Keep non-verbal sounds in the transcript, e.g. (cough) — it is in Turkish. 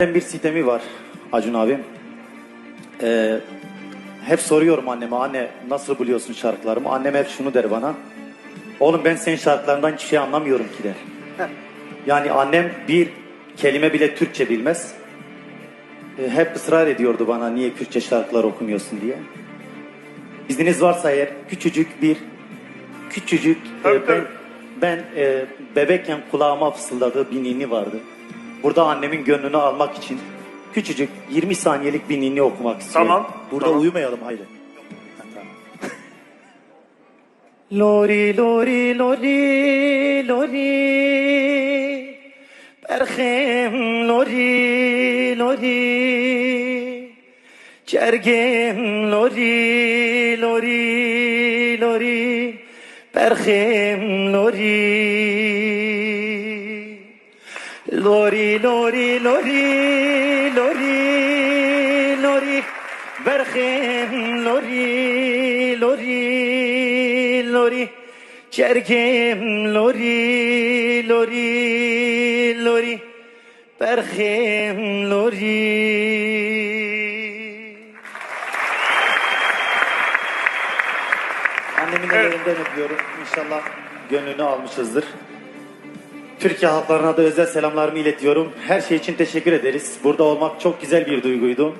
bir sitemi var Acun abim. Ee, hep soruyorum anneme anne nasıl buluyorsun şarkılarımı? Annem hep şunu der bana. Oğlum ben senin şarkılarından hiçbir şey anlamıyorum ki der. Yani annem bir kelime bile Türkçe bilmez. Ee, hep ısrar ediyordu bana niye Kürtçe şarkılar okumuyorsun diye. İzniniz varsa eğer küçücük bir küçücük e, ben ben e, bebekken kulağıma fısıldadığı bir ninni vardı. Burada annemin gönlünü almak için küçücük 20 saniyelik bir ninni okumak istiyorum. Tamam. Burada tamam. uyumayalım hayır. Ha, tamam. (laughs) lori lori lori lori Berhem lori lori Cergem lori lori lori Berhem lori Lori lori lori lori lori Berhem lori lori lori Cergem lori lori lori Berhem lori Annemin Evet. ellerinden öpüyorum. İnşallah gönlünü almışızdır. Türkiye halklarına da özel selamlarımı iletiyorum. Her şey için teşekkür ederiz. Burada olmak çok güzel bir duyguydu.